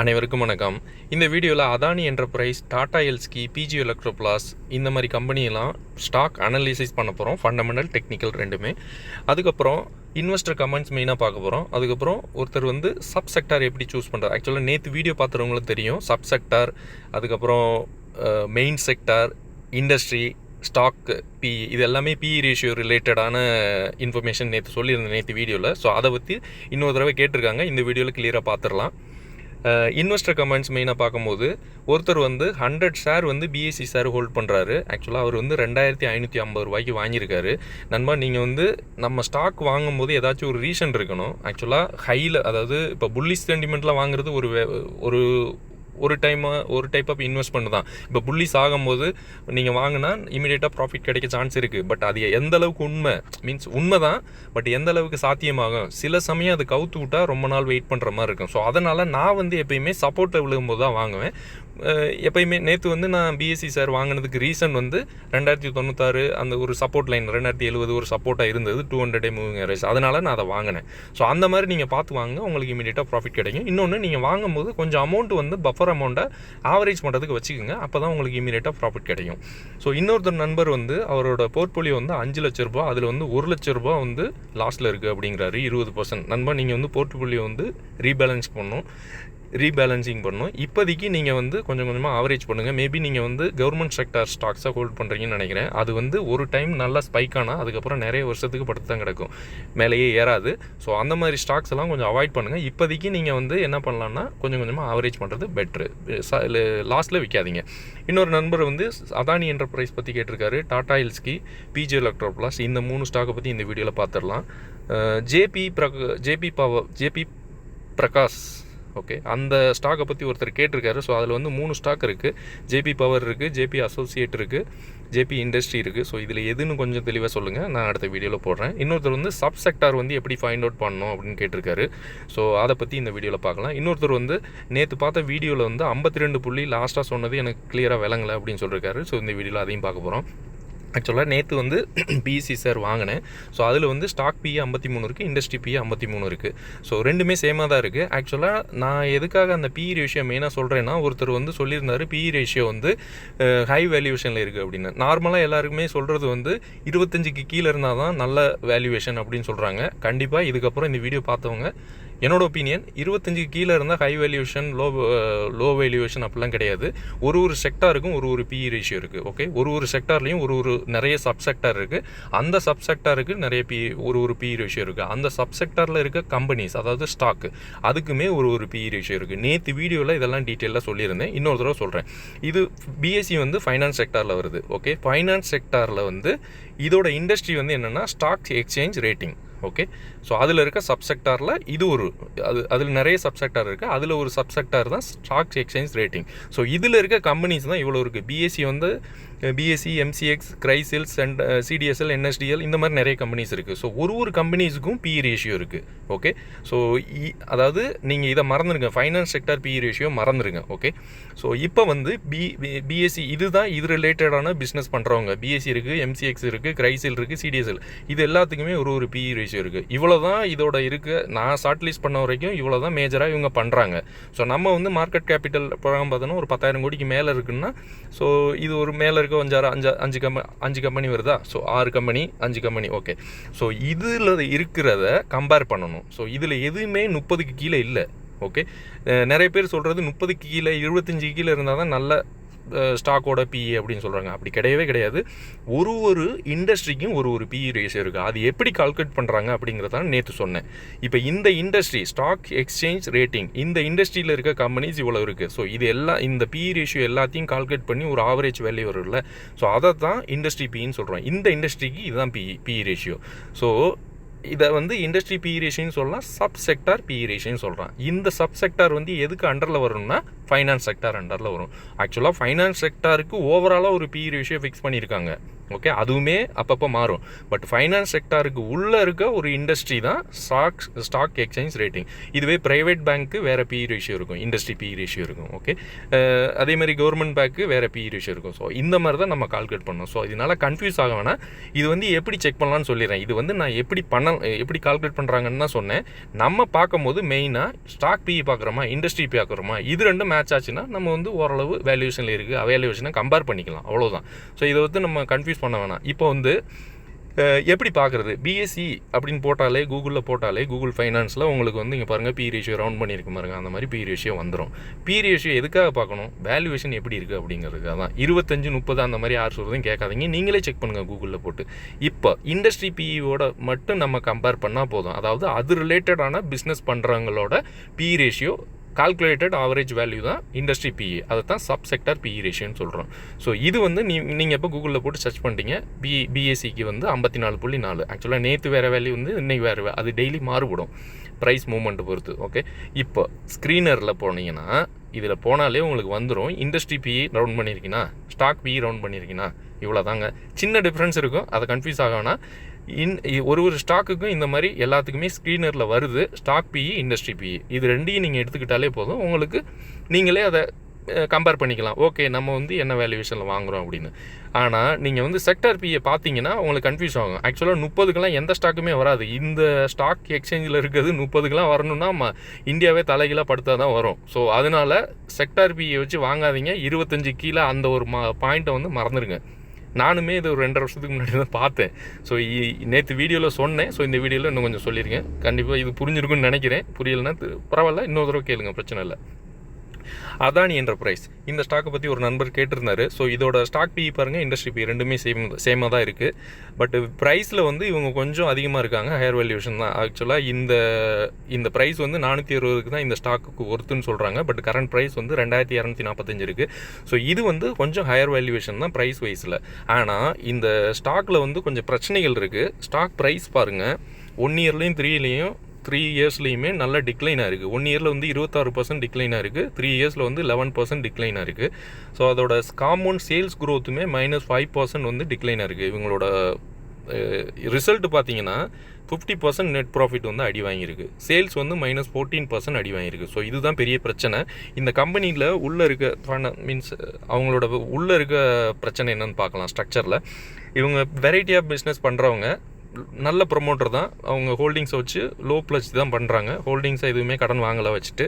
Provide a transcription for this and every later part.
அனைவருக்கும் வணக்கம். இந்த வீடியோவில் அதானி என்டர்பிரைஸ் டாடா எல்ஸ்கி பிஜி எலக்ட்ரோபிளாஸ் இந்த மாதிரி கம்பெனியெல்லாம் ஸ்டாக் அனலிசிஸ் பண்ண போகிறோம் ஃபண்டமெண்டல் டெக்னிக்கல் ரெண்டுமே. அதுக்கப்புறம் இன்வெஸ்டர் கமெண்ட்ஸ் மெயினாக பார்க்க போகிறோம் அதுக்கப்புறம் ஒருத்தர் வந்து சப் செக்டார் எப்படி சூஸ் பண்ணுறாரு ஆக்சுவலாக நேற்று வீடியோ பார்த்துறவங்களும் தெரியும். சப் செக்டார் அதுக்கப்புறம் main sector industry stock P இது எல்லாமே பி ரேஷியோ ரிலேட்டடான இன்ஃபர்மேஷன் நேற்று சொல்லியிருந்தேன் நேற்று வீடியோவில் ஸோ அதை பற்றி இன்னொரு தடவை கேட்டிருக்காங்க. இந்த வீடியோவில் கிளியராக பார்த்துடலாம். இன்வெஸ்டர் கமெண்ட்ஸ் மெயினாக பார்க்கும்போது ஒருத்தர் வந்து ஹண்ட்ரட் ஷேர் வந்து பிஎஸ்சி ஷேர் ஹோல்ட் பண்ணுறாரு ஆக்சுவலாக அவர் வந்து ரெண்டாயிரத்தி ஐநூற்றி ஐம்பது ரூபாய்க்கு வாங்கியிருக்காரு. நண்பா நீங்கள் வந்து நம்ம ஸ்டாக் வாங்கும்போது ஏதாச்சும் ஒரு ரீசன் இருக்கணும். ஆக்சுவலாக ஹையில் அதாவது இப்போ புல்லிஸ் சென்டிமெண்ட்டில் வாங்குறது ஒரு ஒரு ஒரு டைம் ஒரு டைப் ஆஃப் இன்வெஸ்ட்மெண்ட் தான் இப்போ புள்ளிஸ் ஆகும்போது நீங்கள் வாங்கினா இமீடியட்டாக ப்ராஃபிட் கிடைக்க சான்ஸ் இருக்குது பட் அது எந்த அளவுக்கு உண்மை? மீன்ஸ் உண்மை தான் பட் எந்த அளவுக்கு சாத்தியமாகும்? சில சமயம் அது கவுத்து விட்டால் ரொம்ப நாள் வெயிட் பண்ணுற மாதிரி இருக்கும். ஸோ அதனால் நான் வந்து எப்பயுமே சப்போர்ட்டில் விழுகும்போது தான் வாங்குவேன். எப்பயுமே நேற்று வந்து நான் பிஎஸ்சி சார் வாங்கினதுக்கு ரீசன் வந்து ரெண்டாயிரத்தி தொண்ணூத்தாறு அந்த ஒரு சப்போர்ட் லைன் ரெண்டாயிரத்தி எழுபது ஒரு சப்போர்ட்டாக இருந்தது. டூ ஹண்ட்ரட் மூவிங் ரைஸ் அதனால் நான் அதை வாங்கினேன். ஸோ அந்த மாதிரி நீங்கள் பார்த்து வாங்க. உங்களுக்கு இமீடியட்டாக ப்ராஃபிட் கிடைக்கும். இன்னொன்று நீங்கள் வாங்கும்போது கொஞ்சம் அமௌண்ட் வந்து பஃபர் அமௌண்ட்டை ஆவரேஜ் பண்ணுறதுக்கு வச்சுக்கோங்க. அப்போ தான் உங்களுக்கு இமீடியட்டாக ப்ராஃபிட் கிடைக்கும். ஸோ இன்னொருத்தர் நண்பர் வந்து அவரோட போர்ட்போலியோ வந்து அஞ்சு லட்ச ரூபா அதில் வந்து ஒரு லட்ச ரூபா வந்து லாஸ்ட்டில் இருக்குது அப்படிங்கிறாரு. இருபது பர்சன்ட் நண்பர் நீங்கள் வந்து போர்ட்ஃபோலியோ வந்து ரீபேலன்ஸ் பண்ணணும். ரீபேலன்சிங் பண்ணணும். இப்போதைக்கு நீங்கள் வந்து கொஞ்சம் கொஞ்சமாக ஆவரேஜ் பண்ணுங்கள் மேபி நீங்கள் வந்து கவர்மெண்ட் செக்டார் ஸ்டாக்ஸாக ஹோல்ட் பண்ணுறீங்கன்னு நினைக்கிறேன். அது வந்து ஒரு டைம் நல்லா ஸ்பைக் ஆனால் அதுக்கப்புறம் நிறைய வருஷத்துக்கு படுத்து தான் கிடக்கும். மேலேயே ஏறாது. ஸோ அந்த மாதிரி ஸ்டாக்ஸ் எல்லாம் கொஞ்சம் அவாய்ட் பண்ணுங்கள் இப்போதைக்கு நீங்கள் வந்து என்ன பண்ணலான்னா கொஞ்சம் கொஞ்சமாக ஆவரேஜ் பண்ணுறது பெட்ரு லாஸ்ட்டில் விற்காதீங்க இன்னொரு நண்பர் வந்து அதானி என்டர்பிரைஸ் பற்றி கேட்டிருக்காரு. டாடா ஹில்ஸ்கி பிஜி எலக்ட்ரோப்ளாஸ் இந்த மூணு ஸ்டாக்கை பற்றி இந்த வீடியோவில் பார்த்துடலாம் JP பிரக JP power JP Prakash okay அந்த ஸ்டாக்கை பற்றி ஒருத்தர் கேட்டிருக்காரு. ஸோ அதில் வந்து மூணு ஸ்டாக் இருக்குது ஜேபி பவர் இருக்குது ஜேபி அசோசியேட் இருக்குது ஜேபி இண்டஸ்ட்ரி இருக்குது ஸோ இதில் எதுன்னு கொஞ்சம் தெளிவாக சொல்லுங்கள் நான் அடுத்த வீடியோவில் போடுறேன். இன்னொருத்தர் வந்து சப் செக்டார் வந்து எப்படி ஃபைண்ட் அவுட் பண்ணணும் அப்படின்னு கேட்டிருக்காரு. ஸோ அதை பற்றி இந்த வீடியோவில் பார்க்கலாம். இன்னொருத்தர் வந்து நேற்று பார்த்த வீடியோவில் வந்து ஐம்பத்தி ரெண்டு புள்ளி லாஸ்ட்டாக சொன்னது எனக்கு கிளியராக விளங்கலை அப்படின்னு சொல்லியிருக்காரு ஸோ இந்த வீடியோவில் அதையும் பார்க்க போகிறோம் ஆக்சுவலாக நேற்று வந்து பிஇசி சார் வாங்கினேன். ஸோ அதில் வந்து ஸ்டாக் பிஏ ஐம்பத்தி மூணு இருக்குது இண்டஸ்ட்ரி பிஏ ஐம்பத்தி மூணு இருக்குது ஸோ ரெண்டுமே சேமாக தான் இருக்குது ஆக்சுவலாக நான் எதுக்காக அந்த பிஇ ரேஷியோ மெயினாக சொல்கிறேன்னா ஒருத்தர் வந்து சொல்லியிருந்தாரு பிஇ ரேஷியோ வந்து ஹை வேல்யூவேஷனில் இருக்குது அப்படின்னு. நார்மலாக எல்லாருக்குமே சொல்கிறது வந்து இருபத்தஞ்சுக்கு கீழே இருந்தால் தான் நல்ல வேல்யூவேஷன் அப்படின்னு சொல்கிறாங்க கண்டிப்பாக இதுக்கப்புறம் இந்த வீடியோ பார்த்தவங்க என்னோட ஒப்பீனியன் இருபத்தஞ்சுக்கு கீழே இருந்தால் high valuation low low valuation அப்படிலாம் கிடையாது. ஒரு ஒரு செக்டாருக்கும் ஒரு ஒரு பிஇ ரேஷியோ இருக்குது ஓகே ஒரு ஒரு செக்டார்லேயும் ஒரு ஒரு நிறைய சப் செக்டார் இருக்குது அந்த சப் செக்டாருக்கு நிறைய பி ஒரு ஒரு பிஇ ரேஷியோ இருக்குது அந்த சப் செக்டாரில் இருக்க கம்பெனிஸ் அதாவது ஸ்டாக்கு அதுக்குமே ஒரு ஒரு பிஇ ரேஷியோ இருக்குது நேற்று வீடியோவில் இதெல்லாம் டீட்டெயிலாக சொல்லியிருந்தேன். இன்னொரு தடவை சொல்கிறேன் இது பிஎஸ்சி வந்து ஃபைனான்ஸ் செக்டாரில் வருது ஓகே ஃபைனான்ஸ் செக்டாரில் வந்து இதோட இண்டஸ்ட்ரி வந்து என்னென்னா stock exchange rating okay so அதில் இருக்க சப்செக்டாரில் இது ஒரு அது அதில் நிறைய சப்செக்டார் இருக்குது அதில் ஒரு சப்செக்டார் தான் ஸ்டாக்ஸ் எக்ஸ்சேஞ்ச் ரேட்டிங் ஸோ இதில் இருக்க கம்பெனிஸ் தான் இவ்வளோ இருக்குது பிஎஸ்சி வந்து BSE MCX CRISILs and CDSL NSDL இந்த மாதிரி நிறைய கம்பெனிஸ் இருக்குது ஸோ ஒரு ஒரு கம்பெனிஸுக்கும் பிஇ ரேஷியோ இருக்குது ஓகே ஸோ அதாவது நீங்கள் இதை மறந்துடுங்க. ஃபைனான்ஸ் செக்டார் பிஇ ரேஷியோ மறந்துடுங்க. ஓகே ஸோ இப்போ வந்து பி பிஎஸ்சி இதுதான் இது ரிலேட்டடான பிஸ்னஸ் பண்ணுறவங்க பிஎஸ்சி இருக்குது எம்சிஎக்ஸ் இருக்குது கிரைசில் இருக்குது சிடிஎஸ்எல் இது எல்லாத்துக்குமே ஒரு ஒரு பிஇ ரேஷியோ இருக்குது இவ்வளோ தான் இதோட இருக்க நான் ஷார்ட் லிஸ்ட் பண்ண வரைக்கும் இவ்வளோ தான் மேஜராக இவங்க பண்ணுறாங்க ஸோ நம்ம வந்து மார்க்கெட் கேபிட்டல் பழம் பார்த்தோன்னா ஒரு பத்தாயிரம் கோடிக்கு மேலே இருக்குன்னா ஸோ இது ஒரு மேலே இருக்க அஞ்சாறு அஞ்சு அஞ்சு கம்பெனி அஞ்சு கம்பெனி வருதா? ஸோ ஆறு கம்பெனி அஞ்சு கம்பெனி ஓகே ஸோ இதில் இருக்கிறத கம்பேர் பண்ணணும். ஸோ இதில் எதுவுமே முப்பதுக்கு கீழே இல்லை ஓகே நிறைய பேர் சொல்கிறது முப்பதுக்கு கீழே இருபத்தஞ்சுக்கு கீழே இருந்தால் தான் நல்ல ஸ்டாக்கோட பிஇ அப்படின்னு சொல்கிறாங்க அப்படி கிடையவே கிடையாது. ஒரு ஒரு இண்டஸ்ட்ரிக்கும் ஒரு ஒரு பிஇ ரேஷியோ இருக்குது அது எப்படி கால்குலேட் பண்ணுறாங்க அப்படிங்கிறத நேற்று சொன்னேன். இப்போ இந்த இண்டஸ்ட்ரி ஸ்டாக் எக்ஸ்சேஞ்ச் ரேட்டிங் இந்த இண்டஸ்ட்ரியில் இருக்க கம்பெனிஸ் இவ்வளோ இருக்குது ஸோ இது எல்லாம் இந்த பிஇ ரேஷியோ எல்லாத்தையும் கால்குலேட் பண்ணி ஒரு ஆவரேஜ் வேல்யூ வரும்ல. ஸோ அதை தான் இண்டஸ்ட்ரி பின்னு சொல்கிறோம் இந்த இண்டஸ்ட்ரிக்கு இதுதான் பிஇ பிஇ ரேஷியோ ஸோ இதை வந்து இண்டஸ்ட்ரி பிஇ ரேஷியோன்னு சொல்லலாம் சப் செக்டார் பிஇ ரேஷியோன்னு சொல்கிறான் இந்த சப் செக்டார் வந்து எதுக்கு அண்டரில் வரும்னா ஃபைனான்ஸ் செக்டார் அண்டரில் வரும். ஆக்சுவலாக ஃபைனான்ஸ் செக்டாருக்கு ஓவராலாக ஒரு பிஇ ரேஷியோ ஃபிக்ஸ் பண்ணியிருக்காங்க. ஓகே அதுவுமே அப்பப்போ மாறும். பட் ஃபைனான்ஸ் செக்டாருக்கு உள்ளே இருக்க ஒரு இண்டஸ்ட்ரி தான் ஸ்டாக்ஸ் ஸ்டாக் எக்ஸ்சேஞ்ச் ரேட்டிங் இதுவே ப்ரைவேட் பேங்க்கு வேறு பி ரேஷியோ இருக்கும். இண்டஸ்ட்ரி பி ரேஷியோ இருக்கும். ஓகே அதே மாதிரி கவர்மெண்ட் பேங்க்கு வேறு பி ரேஷியோ இருக்கும். ஸோ இந்த மாதிரி தான் நம்ம கால்குலேட் பண்ணோம் ஸோ இதனால் கன்ஃபியூஸ் ஆக வேணாம். இது வந்து எப்படி செக் பண்ணலாம்னு சொல்லிடுறேன். இது வந்து நான் எப்படி பண்ண எப்படி கால்குலேட் பண்ணுறாங்கன்னு தான் சொன்னேன். நம்ம பார்க்கும்போது மெயினாக ஸ்டாக் பி பார்க்குறோமா இண்டஸ்ட்ரி பார்க்குறோமா இது ரெண்டும் மேட்ச் ஆச்சுன்னா நம்ம வந்து ஓரளவு வேல்யூஷனில் இருக்குது வேல்யூஷனை கம்பேர் பண்ணிக்கலாம். அவ்வளோதான் ஸோ இதை வந்து நம்ம கன்ஃபியூஸ் பண்ண வேணாம். இப்போ வந்து எப்படி பார்க்குறது பிஎஸ்சி அப்படின்னு போட்டாலே கூகுளில் போட்டாலே கூகுள் ஃபைனான்ஸில் உங்களுக்கு வந்து இங்கே பாருங்கள் பி ரேஷியோ ரவுண்ட் பண்ணியிருக்கு பாருங்க. அந்த மாதிரி பி ரேஷியோ வந்துடும் பி ரேஷியோ எதுக்காக பார்க்கணும் வேல்யூவேஷன் எப்படி இருக்குது அப்படிங்கிறதுக்காக தான் இருபத்தஞ்சு முப்பது அந்த மாதிரி யார் சொல்கிறதையும் கேட்காதீங்க. நீங்களே செக் பண்ணுங்கள் கூகுளில் போட்டு. இப்போ இண்டஸ்ட்ரி பிஇயோட மட்டும் நம்ம கம்பேர் பண்ணால் போதும். அதாவது அது ரிலேட்டடான business பண்ணுறவங்களோட P ratio calculated average value தான் இண்டஸ்ட்ரி பிஇ அதை தான் சப் செக்டர் பிஇ ரேஷியோன்னு சொல்கிறோம் ஸோ இது வந்து நீ நீங்கள் எப்போ கூகுளில் போட்டு சர்ச் பண்ணிட்டீங்க பி பிஎஸ்சிக்கு வந்து ஐம்பத்தி நாலு புள்ளி நாலு. ஆக்சுவலாக நேற்று வேறு வேல்யூ வந்து இன்றைக்கி வேறு அது டெய்லி மாறுபடும். ப்ரைஸ் மூவ்மெண்ட் பொறுத்து ஓகே இப்போ ஸ்க்ரீனரில் போனீங்கன்னா இதில் போனாலே உங்களுக்கு வந்துடும் இண்டஸ்ட்ரி பிஇ ரவுண்ட் பண்ணியிருக்கீங்கன்னா ஸ்டாக் பிஇ ரவுண்ட் பண்ணியிருக்கீங்கன்னா இவ்வளோ தாங்க சின்ன டிஃப்ரென்ஸ் இருக்கும். அதை கன்ஃபியூஸ் ஆகணும்னா இன் ஒரு ஒரு ஸ்டாக்குக்கும் இந்த மாதிரி எல்லாத்துக்குமே ஸ்க்ரீனரில் வருது. ஸ்டாக் பிஇ இண்டஸ்ட்ரி பிஇ இது ரெண்டையும் நீங்கள் எடுத்துக்கிட்டாலே போதும். உங்களுக்கு நீங்களே அதை கம்பேர் பண்ணிக்கலாம். ஓகே நம்ம வந்து என்ன வேல்யூவேஷனில் வாங்குறோம் அப்படின்னு. ஆனால் நீங்கள் வந்து செக்டர் பிஏ பார்த்தீங்கன்னா உங்களுக்கு கன்ஃபியூஸ் ஆகும். ஆக்சுவலாக முப்பதுக்கெலாம் எந்த ஸ்டாக்குமே வராது. இந்த ஸ்டாக் எக்ஸ்சேஞ்சில் இருக்கிறது முப்பதுக்கெலாம் வரணும்னா ம- இந்தியாவே தலைகீழாக படுத்தால் தான் வரும். ஸோ அதனால செக்டார் பிஏ வச்சு வாங்காதீங்க. இருபத்தஞ்சு கீழே அந்த ஒரு மா பாயிண்ட்டை வந்து மறந்துடுங்க நானுமே இது ஒரு ரெண்டரை வருஷத்துக்கு முன்னாடி தான் பார்த்தேன். ஸோ நேற்று வீடியோவில் சொன்னேன். ஸோ இந்த வீடியோவில் இன்னும் கொஞ்சம் சொல்லியிருக்கேன். கண்டிப்பாக இது புரிஞ்சிருக்குன்னு நினைக்கிறேன். புரியலைன்னா பரவாயில்ல. இன்னொரு தடவை கேளுங்க பிரச்சனை இல்லை. அதானி என்டர்பிரைஸ் இந்த ஸ்டாக்கை பற்றி ஒரு நண்பர் கேட்டிருந்தாரு. ஸோ இதோட ஸ்டாக் பி பாருங்க இண்டஸ்ட்ரி பி ரெண்டுமே சேம் சேமாக தான் இருக்குது பட் ப்ரைஸில் வந்து இவங்க கொஞ்சம் அதிகமாக இருக்காங்க ஹையர் வேல்யூஷன் தான். ஆக்சுவலாக இந்த இந்த ப்ரைஸ் வந்து நானூற்றி அறுபதுக்கு தான் இந்த ஸ்டாக்குக்கு ஒர்த்துன்னு சொல்கிறாங்க பட் கரண்ட் ப்ரைஸ் வந்து ரெண்டாயிரத்தி இரநூத்தி நாற்பத்தஞ்சு இருக்குது ஸோ இது வந்து கொஞ்சம் ஹையர் வேல்யூவேஷன் தான் ப்ரைஸ் வைஸில் ஆனால் இந்த ஸ்டாக்கில் வந்து கொஞ்சம் பிரச்சனைகள் இருக்குது ஸ்டாக் ப்ரைஸ் பாருங்கள் ஒன் இயர்லேயும் த்ரீலேயும் த்ரீ இயர்ஸ்லேயுமே நல்ல டிக்ளைனாக இருக்குது ஒன் இயரில் வந்து இருபத்தாறு பர்சன்ட் டிக்ளைனாக இருக்குது த்ரீ இயர்ஸில் வந்து லெவன் பர்சன்ட் டிக்ளைனாக இருக்குது ஸோ அதோட காமன் சேல்ஸ் க்ரோத்துமே மைனஸ் ஃபைவ் பர்சன்ட் வந்து டிக்ளைனாக இருக்குது இவங்களோட ரிசல்ட் பார்த்தீங்கன்னா ஃபிஃப்டி பர்சன்ட் நெட் ப்ராஃபிட் வந்து அடி வாங்கியிருக்கு. சேல்ஸ் வந்து மைனஸ் ஃபோர்டீன் பர்சன்ட் அடி வாங்கியிருக்கு. ஸோ இதுதான் பெரிய பிரச்சனை. இந்த கம்பெனியில் உள்ளே இருக்க மீன்ஸ் அவங்களோட உள்ளே இருக்க பிரச்சனை என்னென்னு பார்க்கலாம் ஸ்ட்ரக்சரில் இவங்க வெரைட்டி ஆஃப் பிஸ்னஸ் பண்ணுறவங்க நல்ல ப்ரொமோட்டர் தான். அவங்க ஹோல்டிங்ஸை வச்சு லோ ப்ளஸ் தான் பண்ணுறாங்க ஹோல்டிங்ஸை எதுவுமே கடன் வாங்கலை வச்சுட்டு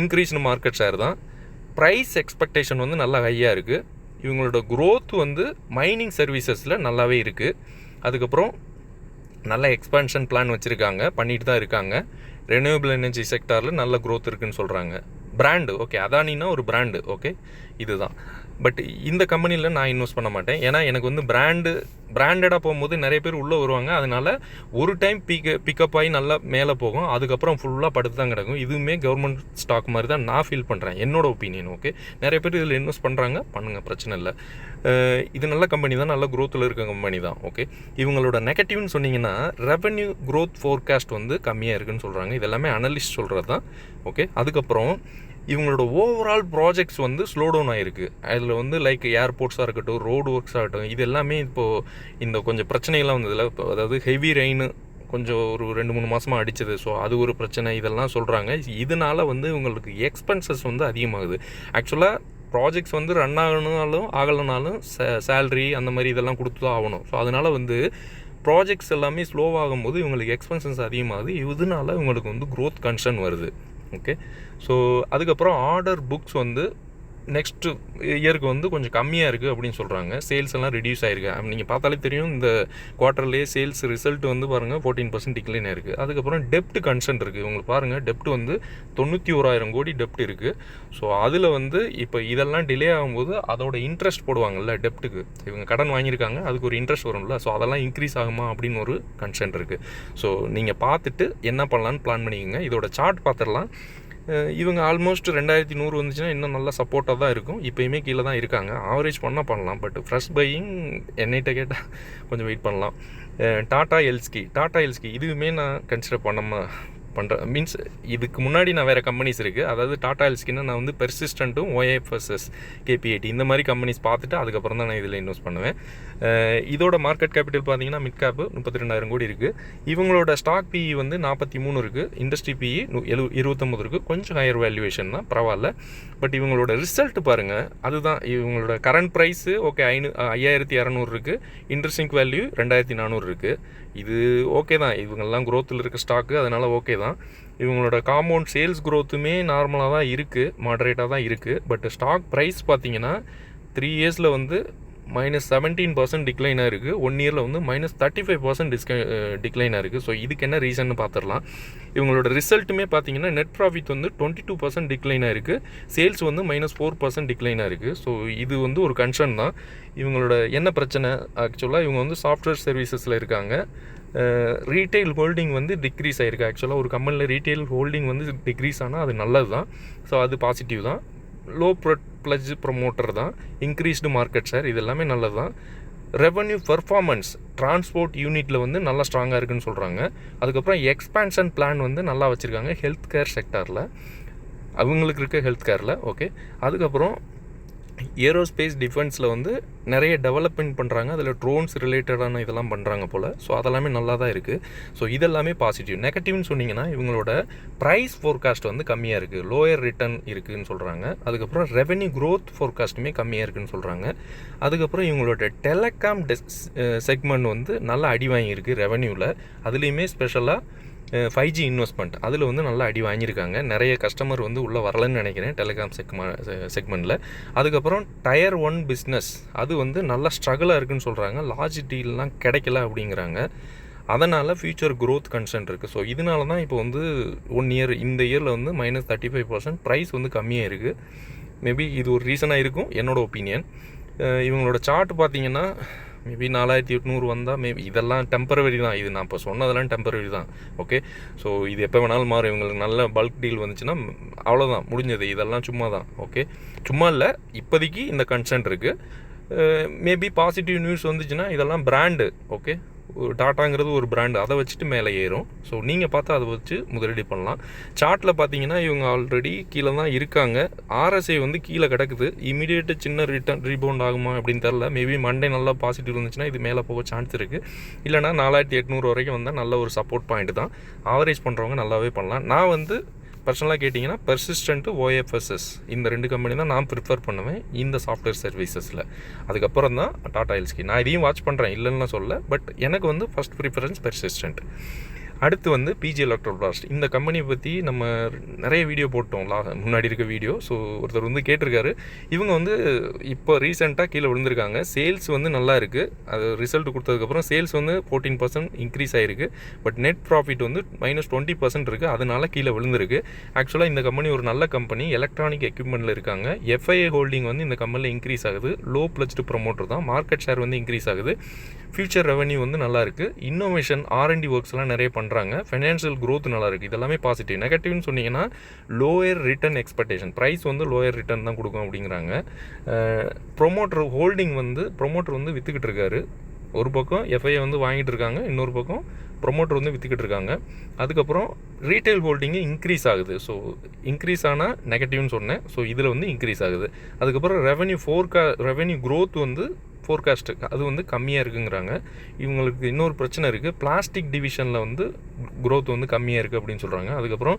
இன்க்ரீஸ்னு மார்க்கெட் ஷேர் தான். ப்ரைஸ் எக்ஸ்பெக்டேஷன் வந்து நல்லா ஹையாக இருக்குது இவங்களோட க்ரோத் வந்து மைனிங் சர்வீசஸில் நல்லாவே இருக்குது அதுக்கப்புறம் நல்ல எக்ஸ்பான்ஷன் பிளான் வச்சுருக்காங்க. பண்ணிட்டு தான் இருக்காங்க. ரெனியூபிள் எனர்ஜி செக்டாரில் நல்ல க்ரோத் இருக்குதுன்னு சொல்கிறாங்க பிராண்டு ஓகே அதானின்னா ஒரு பிராண்டு ஓகே இதுதான். பட் இந்த கம்பெனியில் நான் இன்வெஸ்ட் பண்ண மாட்டேன். ஏன்னா எனக்கு வந்து பிராண்டு பிராண்டடாக போகும்போது நிறைய பேர் உள்ளே வருவாங்க. அதனால ஒரு டைம் பிக்க பிக்கப் ஆகி நல்லா மேலே போகும். அதுக்கப்புறம் ஃபுல்லாக படுத்து தான் கிடக்கும். இதுவுமே கவர்மெண்ட் ஸ்டாக் மாதிரி தான் நான் ஃபீல் பண்ணுறேன் என்னோட ஒப்பீனியன் ஓகே நிறைய பேர் இதில் இன்வெஸ்ட் பண்ணுறாங்க பண்ணுங்கள் பிரச்சனை இல்லை. இது நல்ல கம்பெனி தான். நல்ல க்ரோத்தில் இருக்க கம்பெனி தான் ஓகே இவங்களோட நெகட்டிவ்னு சொன்னீங்கன்னா ரெவன்யூ க்ரோத் ஃபோர்காஸ்ட் வந்து கம்மியாக இருக்குன்னு சொல்கிறாங்க இது எல்லாமே அனலிஸ்ட் சொல்கிறது தான் ஓகே அதுக்கப்புறம் இவங்களோட ஓவரால் ப்ராஜெக்ட்ஸ் வந்து ஸ்லோ டவுன் ஆகிருக்கு அதில் வந்து லைக் ஏர்போர்ட்ஸாக இருக்கட்டும் ரோடு ஒர்க்ஸாக இருக்கட்டும் இது எல்லாமே இப்போது இந்த கொஞ்சம் பிரச்சனைகள்லாம் வந்ததில்ல இப்போ அதாவது ஹெவி ரெயின் கொஞ்சம் ஒரு ரெண்டு மூணு மாதமாக அடிச்சது. ஸோ அது ஒரு பிரச்சனை இதெல்லாம் சொல்கிறாங்க இதனால வந்து இவங்களுக்கு எக்ஸ்பென்சஸ் வந்து அதிகமாகுது. ஆக்சுவலாக ப்ராஜெக்ட்ஸ் வந்து ரன் ஆகணுனாலும் ஆகலைனாலும் சேல்ரி அந்த மாதிரி இதெல்லாம் கொடுத்து தான் ஆகணும். ஸோ அதனால் வந்து ப்ராஜெக்ட்ஸ் எல்லாமே ஸ்லோவாகும் போது இவங்களுக்கு எக்ஸ்பென்சஸ் அதிகமாகுது. இதனால இவங்களுக்கு வந்து க்ரோத் கன்சர்ன் வருது. ஓகே ஸோ அதுக்கப்புறம் ஆர்டர் புக்ஸ் வந்து நெக்ஸ்ட்டு இயருக்கு வந்து கொஞ்சம் கம்மியாக இருக்குது அப்படின்னு சொல்கிறாங்க சேல்ஸ் எல்லாம் ரெடியூஸ் ஆயிருக்கு. நீங்கள் பார்த்தாலே தெரியும் இந்த குவார்ட்டர்லேயே சேல்ஸ் ரிசல்ட் வந்து பாருங்கள் ஃபோர்டீன் பர்சன்ட் டிக்ளைன் ஆயிருக்கு. அதுக்கப்புறம் டெப்ட் கன்சென்ட் இருக்குது உங்களுக்கு பாருங்கள் டெப்ட் வந்து தொண்ணூற்றி ஓராயிரம் கோடி டெப்ட் இருக்குது ஸோ அதில் வந்து இப்போ இதெல்லாம் டிலே ஆகும்போது அதோட இன்ட்ரெஸ்ட் போடுவாங்கல்ல டெப்ட்டுக்கு இவங்க கடன் வாங்கியிருக்காங்க அதுக்கு ஒரு இன்ட்ரெஸ்ட் வரும்ல. ஸோ அதெல்லாம் இன்க்ரீஸ் ஆகுமா அப்படின்னு ஒரு கன்சென்ட் இருக்குது ஸோ நீங்கள் பார்த்துட்டு என்ன பண்ணலான்னு பிளான் பண்ணிக்கோங்க. இதோட சார்ட் பார்த்துடலாம். இவங்க ஆல்மோஸ்ட் ரெண்டாயிரத்தி நூறு வந்துச்சுன்னா இன்னும் நல்லா சப்போர்ட்டாக தான் இருக்கும். இப்போயுமே கீழே தான் இருக்காங்க. ஆவரேஜ் பண்ணால் பண்ணலாம். பட் ஃப்ரெஷ் பையிங் என்னைட்ட கேட்டால் கொஞ்சம் வெயிட் பண்ணலாம். டாட்டா டாடா எல்ஸ்கி டாடா எல்ஸ்கி இதுவுமே நான் கன்சிடர் பண்ணாமல் பண்ணுற மீன்ஸ் இதுக்கு முன்னாடி நான் வேறு கம்பெனிஸ் இருக்குது அதாவது டாடா எல்ஸ்கின்னா நான் வந்து பெர்சிஸ்டண்ட்டும் ஓஏஎஃப்எஸ்எஸ் கேபிஐடி இந்த மாதிரி கம்பெனிஸ் பார்த்துட்டு அதுக்கப்புறம் தான் நான் இதில் இன்வெஸ்ட் பண்ணுவேன். இதோட மார்க்கெட் கேபிட்டல் பார்த்தீங்கன்னா மிட் கேப்பு முப்பத்தி ரெண்டாயிரம் கோடி இருக்குது இவங்களோட ஸ்டாக் பிஇ வந்து நாற்பத்தி மூணு இருக்குது இண்டஸ்ட்ரி பிஇ எழு இருபத்தொம்பது இருக்குது கொஞ்சம் ஹையர் வேல்யூவேஷன் தான். பரவாயில்ல. பட் இவங்களோட ரிசல்ட் பாருங்கள் அதுதான் இவங்களோட கரண்ட் ப்ரைஸு ஓகே ஐநூ ஐயாயிரத்தி இரநூறு இருக்குது இன்ட்ரெஸ்டிங் வேல்யூ ரெண்டாயிரத்தி நானூறு இருக்குது இது ஓகே தான். இவங்கெல்லாம் க்ரோத்தில் இருக்க ஸ்டாக்கு அதனால் ஓகே தான். இவங்களோட காம்பவுண்ட் சேல்ஸ் க்ரோத்துமே நார்மலாக தான் இருக்குது மாடரேட்டாக தான் இருக்குது பட் ஸ்டாக் ப்ரைஸ் பார்த்தீங்கன்னா த்ரீ இயர்ஸில் வந்து மைனஸ் செவன்டீன் பர்சன்ட் டிக்ளைனாக இருக்குது ஒன் இயரில் வந்து மைனஸ் தேர்ட்டி ஃபைவ் பர்சன்ட் டிஸ்க டிக்ளைனாக இருக்குது ஸோ இதுக்கு என்ன ரீசன் பார்த்துடலாம் இவங்களோட ரிசல்ட்டுமே பார்த்தீங்கன்னா நெட் ப்ராஃபிட் வந்து டுவெண்ட்டி டூ பர்சன்ட் டிக்ளைனாக இருக்குது சேல்ஸ் வந்து மைனஸ் ஃபோர் பர்சன்ட் டிக்ளைனாக இருக்குது ஸோ இது வந்து ஒரு கன்சர்ன் தான். இவங்களோட என்ன பிரச்சனை? ஆக்சுவலாக இவங்க வந்து சாஃப்ட்வேர் சர்வீசஸில் இருக்காங்க. ரீட்டைல் ஹோல்டிங் வந்து டிக்ரீஸ் ஆகிருக்கு ஆக்சுவலாக ஒரு கம்பெனியில் ரீட்டைல் ஹோல்டிங் வந்து டிக்ரீஸ் ஆனால் அது நல்லது தான் ஸோ அது பாசிட்டிவ் தான். லோ ப்ளஜ் ப்ரொமோட்டர் தான். இன்க்ரீஸ்டு மார்க்கெட் ஷேர் இது எல்லாமே நல்லது தான் ரெவன்யூ பெர்ஃபார்மன்ஸ் டிரான்ஸ்போர்ட் யூனிட்டில் வந்து நல்லா ஸ்ட்ராங்காக இருக்குன்னு சொல்கிறாங்க அதுக்கப்புறம் எக்ஸ்பேன்ஷன் பிளான் வந்து நல்லா வச்சுருக்காங்க ஹெல்த் கேர் செக்டாரில் அவங்களுக்கு இருக்க ஹெல்த் கேரில் ஓகே அதுக்கப்புறம் ஏரோஸ்பேஸ் டிஃபென்ஸில் வந்து நிறைய டெவலப்மெண்ட் பண்ணுறாங்க அதில் ட்ரோன்ஸ் ரிலேட்டடான இதெல்லாம் பண்ணுறாங்க போல். ஸோ அதெல்லாமே நல்லா தான் இருக்குது ஸோ இதெல்லாமே பாசிட்டிவ் நெகட்டிவ்னு சொன்னிங்கன்னா இவங்களோட ப்ரைஸ் ஃபோர்காஸ்ட் வந்து கம்மியாக இருக்குது லோயர் ரிட்டர்ன் இருக்குதுன்னு சொல்கிறாங்க அதுக்கப்புறம் ரெவென்யூ க்ரோத் ஃபோர்காஸ்ட்டுமே கம்மியாக இருக்குதுன்னு சொல்கிறாங்க அதுக்கப்புறம் இவங்களோட டெலகாம் டெஸ் செக்மெண்ட் வந்து நல்லா அடி வாங்கியிருக்கு ரெவென்யூவில் அதுலேயுமே ஸ்பெஷலாக ஃபைவ் ஜி இன்வெஸ்ட்மெண்ட் அதில் வந்து நல்லா அடி வாங்கியிருக்காங்க. நிறைய கஸ்டமர் வந்து உள்ளே வரலன்னு நினைக்கிறேன் டெலிகாம் செக்மா செக்மெண்ட்டில் அதுக்கப்புறம் டயர் ஒன் பிஸ்னஸ் அது வந்து நல்லா ஸ்ட்ரகிளாக இருக்குன்னு சொல்கிறாங்க லார்ஜ் டீல்லாம் கிடைக்கல அப்படிங்கிறாங்க. அதனால் ஃபியூச்சர் க்ரோத் கன்சர்ன் இருக்குது ஸோ இதனால தான் இப்போ வந்து ஒன் இயர் இந்த இயரில் வந்து minus thirty five percent price வந்து கம்மியாக இருக்குது மேபி இது ஒரு ரீசனாக இருக்கும் என்னோடய ஒப்பீனியன் இவங்களோட சார்ட் பார்த்தீங்கன்னா மேபி நாலாயிரத்தி எட்நூறு வந்தால் மேபி இதெல்லாம் டெம்பரவரி தான். இது நான் இப்போ சொன்னதெல்லாம் டெம்பரவரி தான். ஓகே ஸோ இது எப்போ வேணாலும் மாறும். இவங்களுக்கு நல்ல பல்க் டீல் வந்துச்சுன்னா அவ்வளோதான் முடிஞ்சது. இதெல்லாம் சும்மா தான். ஓகே சும்மா இல்லை. இப்போதைக்கு இந்த கன்சென்ட் இருக்குது மேபி பாசிட்டிவ் நியூஸ் வந்துச்சுன்னா இதெல்லாம் பிராண்டு ஓகே டாட்டாங்கிறது ஒரு பிராண்டு அதை வச்சுட்டு மேலே ஏறும். ஸோ நீங்கள் பார்த்தா அதை வச்சு முதலீடு பண்ணலாம். சார்ட்டில் பார்த்தீங்கன்னா இவங்க ஆல்ரெடி கீழே தான் இருக்காங்க. ஆர்எஸ்ஐ வந்து கீழே கிடக்குது. இமீடியட்டு சின்ன ரிட்டர்ன் ரீபவுண்ட் ஆகுமா அப்படின்னு தெரில மேபி மண்டே நல்லா பாசிட்டிவ் இருந்துச்சுன்னா இது மேலே போக சான்ஸ் இருக்குது இல்லைனா நாலாயிரத்தி எட்நூறு வரைக்கும் வந்தால் நல்ல ஒரு சப்போர்ட் பாயிண்ட் தான். ஆவரேஜ் பண்ணுறவங்க நல்லாவே பண்ணலாம். நான் வந்து பர்சனலாக கேட்டிங்கன்னா பெர்சிஸ்டன்ட்டு ஓஎஃப்எஸ்எஸ் இந்த ரெண்டு கம்பெனி தான் நான் ப்ரிஃபர் பண்ணுவேன் இந்த சாஃப்ட்வேர் சர்வீசஸில் அதுக்கப்புறம் தான் டாடா எல்ஸ்கி நான் இதையும் வாட்ச் பண்ணுறேன் இல்லைன்னு சொல்ல பட் எனக்கு வந்து ஃபஸ்ட் ப்ரிஃபரன்ஸ் பெர்சிஸ்டன்ட் அடுத்து வந்து பிஜி எலக்ட்ரோபிளாஸ்ட் இந்த கம்பெனியை பற்றி நம்ம நிறைய வீடியோ போட்டோம் லா முன்னாடி இருக்க வீடியோ ஸோ ஒருத்தர் வந்து கேட்டிருக்காரு. இவங்க வந்து இப்போ ரீசெண்டாக கீழே விழுந்திருக்காங்க. சேல்ஸ் வந்து நல்லா இருக்குது அது ரிசல்ட் கொடுத்ததுக்கப்புறம் சேல்ஸ் வந்து ஃபோர்டீன் பர்சன்ட் இன்க்ரீஸ் ஆகிருக்கு பட் நெட் ப்ராஃபிட் வந்து மைனஸ் டுவெண்ட்டி பர்சன்ட் இருக்குது அதனால கீழே விழுந்திருக்கு. ஆக்சுவலாக இந்த கம்பெனி ஒரு நல்ல கம்பெனி எலக்ட்ரானிக் எக்யூப்மெண்ட்டில் இருக்காங்க. எஃப்ஐஏ ஹோல்டிங் வந்து இந்த கம்பெனியில் இன்க்ரீஸ் ஆகுது. லோ ப்ளஸ்டு ப்ரொமோட்டர் தான். மார்க்கெட் ஷேர் வந்து இன்க்ரீஸ் ஆகுது. ஃபியூச்சர் ரெவன்யூ வந்து நல்லாயிருக்கு இன்னோவேஷன் ஆர்என்டி ஒர்க்ஸ்லாம் நிறைய பண்ணுறாங்க ஃபைனான்ஷியல் க்ரோத் நல்லாயிருக்கு இதெல்லாமே பாசிட்டிவ் நெகட்டிவ்னு சொன்னீங்கன்னா லோயர் ரிட்டர்ன் எக்ஸ்பெக்டேஷன் ப்ரைஸ் வந்து லோயர் ரிட்டர்ன் தான் கொடுக்கும் அப்படிங்கிறாங்க. ப்ரொமோட்டர் ஹோல்டிங் வந்து ப்ரொமோட்டர் வந்து விற்றுக்கிட்டு இருக்காரு. ஒரு பக்கம் எஃப்ஐஏ வந்து வாங்கிட்டு இருக்காங்க. இன்னொரு பக்கம் ப்ரொமோட்டர் வந்து விற்றுக்கிட்டு இருக்காங்க. அதுக்கப்புறம் ரீட்டைல் ஹோல்டிங்கு இன்க்ரீஸ் ஆகுது. ஸோ இன்க்ரீஸ் ஆனால் நெகட்டிவ்னு சொன்னேன். ஸோ இதில் வந்து இன்க்ரீஸ் ஆகுது. அதுக்கப்புறம் ரெவன்யூ ஃபோர்கா ரெவன்யூ க்ரோத் வந்து ஃபோர்காஸ்ட்டு அது வந்து கம்மியாக இருக்குங்கிறாங்க. இவங்களுக்கு இன்னொரு பிரச்சனை இருக்குது பிளாஸ்டிக் டிவிஷனில் வந்து க்ரோத் வந்து கம்மியாக இருக்குது அப்படின்னு சொல்கிறாங்க அதுக்கப்புறம்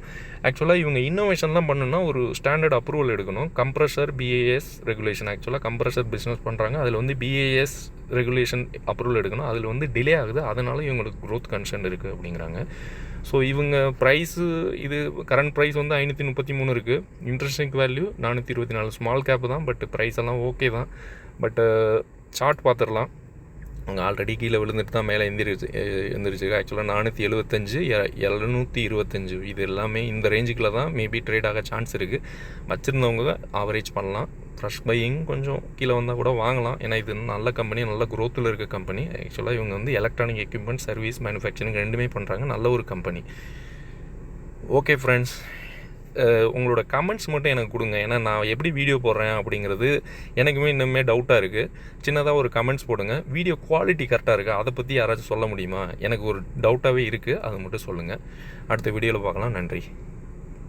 ஆக்சுவலாக இவங்க இன்னோவேஷன்லாம் பண்ணுன்னா ஒரு ஸ்டாண்டர்ட் அப்ரூவல் எடுக்கணும். கம்ப்ரஷர் பிஏஎஸ் ரெகுலேஷன் ஆக்சுவலாக கம்ப்ரஷர் பிஸ்னஸ் பண்ணுறாங்க அதில் வந்து பிஏஎஸ் ரெகுலேஷன் அப்ரூவல் எடுக்கணும். அதில் வந்து டிலே ஆகுது. அதனால இவங்களுக்கு க்ரோத் கன்சர்ன் இருக்குது அப்படிங்கிறாங்க. ஸோ இவங்க ப்ரைஸு இது கரண்ட் ப்ரைஸ் வந்து ஐநூற்றி முப்பத்தி மூணு இருக்குது இன்ட்ரெஸ்டிங் வேல்யூ நானூற்றி இருபத்தி நாலு. ஸ்மால் கேப்பு தான் பட் ப்ரைஸ் எல்லாம் ஓகே தான். பட்டு சார்ட் பார்த்துடலாம். அங்கே ஆல்ரெடி கீழே விழுந்துட்டு தான் மேலே எந்திரிச்சு எந்திரிச்சு ஆக்சுவலாக நானூற்றி எழுபத்தஞ்சு எழுநூற்றி இருபத்தஞ்சு. இது எல்லாமே இந்த ரேஞ்சுக்குள்ள தான் மேபி ட்ரேட் ஆக சான்ஸ் இருக்குது வச்சுருந்தவங்க ஆவரேஜ் பண்ணலாம். ஃப்ரெஷ் பையிங் கொஞ்சம் கீழே வந்தால் கூட வாங்கலாம். ஏன்னா இது நல்ல கம்பெனி நல்ல க்ரோத்தில் இருக்க கம்பெனி ஆக்சுவலாக இவங்க வந்து எலக்ட்ரானிக் எக்யூப்மெண்ட் சர்வீஸ் மேனுஃபேக்சரிங் ரெண்டுமே பண்ணுறாங்க நல்ல ஒரு கம்பெனி ஓகே ஃப்ரெண்ட்ஸ் உங்களோட கமெண்ட்ஸ் மட்டும் எனக்கு கொடுங்க. ஏன்னா நான் எப்படி வீடியோ போடுறேன் அப்படிங்கிறது எனக்குமே இன்னுமே டவுட்டாக இருக்குது சின்னதாக ஒரு கமெண்ட்ஸ் போடுங்க. வீடியோ குவாலிட்டி கரெக்டாக இருக்குது அதை பற்றி யாராச்சும் சொல்ல முடியுமா? எனக்கு ஒரு டவுட்டாகவே இருக்குது அதை மட்டும் சொல்லுங்கள் அடுத்த வீடியோவில் பார்க்கலாம். நன்றி.